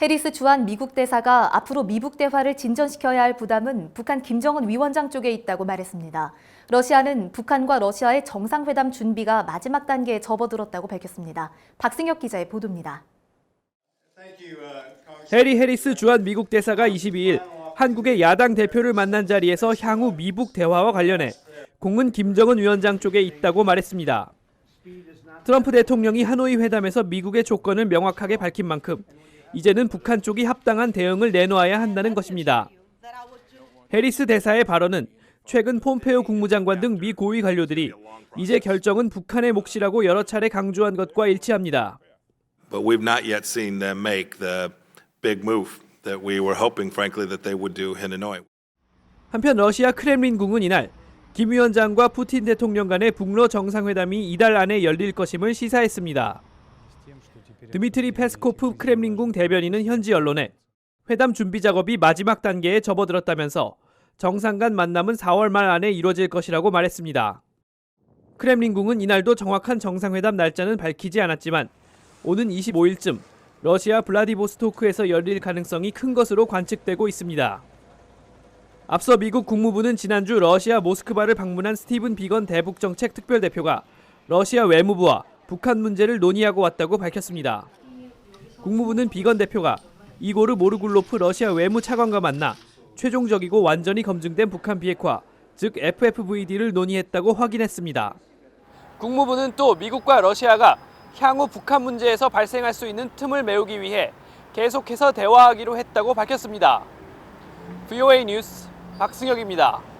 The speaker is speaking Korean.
해리스 주한 미국 대사가 앞으로 미북 대화를 진전시켜야 할 부담은 북한 김정은 위원장 쪽에 있다고 말했습니다. 러시아는 북한과 러시아의 정상회담 준비가 마지막 단계에 접어들었다고 밝혔습니다. 박승혁 기자의 보도입니다. 해리 해리스 주한 미국 대사가 22일 한국의 야당 대표를 만난 자리에서 향후 미북 대화와 관련해 공은 김정은 위원장 쪽에 있다고 말했습니다. 트럼프 대통령이 하노이 회담에서 미국의 조건을 명확하게 밝힌 만큼 이제는 북한 쪽이 합당한 대응을 내놓아야 한다는 것입니다. 해리스 대사의 발언은 최근 폼페오 국무장관 등 미 고위 관료들이 이제 결정은 북한의 몫이라고 여러 차례 강조한 것과 일치합니다. but we've not yet seen them make the big move that we were hoping, frankly, that they would do in Hanoi. 한편 러시아 크렘린궁은 이날 김 위원장과 푸틴 대통령 간의 북러 정상회담이 이달 안에 열릴 것임을 시사했습니다. 드미트리 페스코프 크렘린궁 대변인은 현지 언론에 회담 준비 작업이 마지막 단계에 접어들었다면서 정상 간 만남은 4월 말 안에 이뤄질 것이라고 말했습니다. 크렘린궁은 이날도 정확한 정상회담 날짜는 밝히지 않았지만 오는 25일쯤 러시아 블라디보스토크에서 열릴 가능성이 큰 것으로 관측되고 있습니다. 앞서 미국 국무부는 지난주 러시아 모스크바를 방문한 스티븐 비건 대북 정책 특별 대표가 러시아 외무부와 북한 문제를 논의하고 왔다고 밝혔습니다. 국무부는 비건 대표가 이고르 모르굴로프 러시아 외무 차관과 만나 최종적이고 완전히 검증된 북한 비핵화, 즉 FFVD를 논의했다고 확인했습니다. 국무부는 또 미국과 러시아가 향후 북한 문제에서 발생할 수 있는 틈을 메우기 위해 계속해서 대화하기로 했다고 밝혔습니다. VOA 뉴스 박승혁입니다.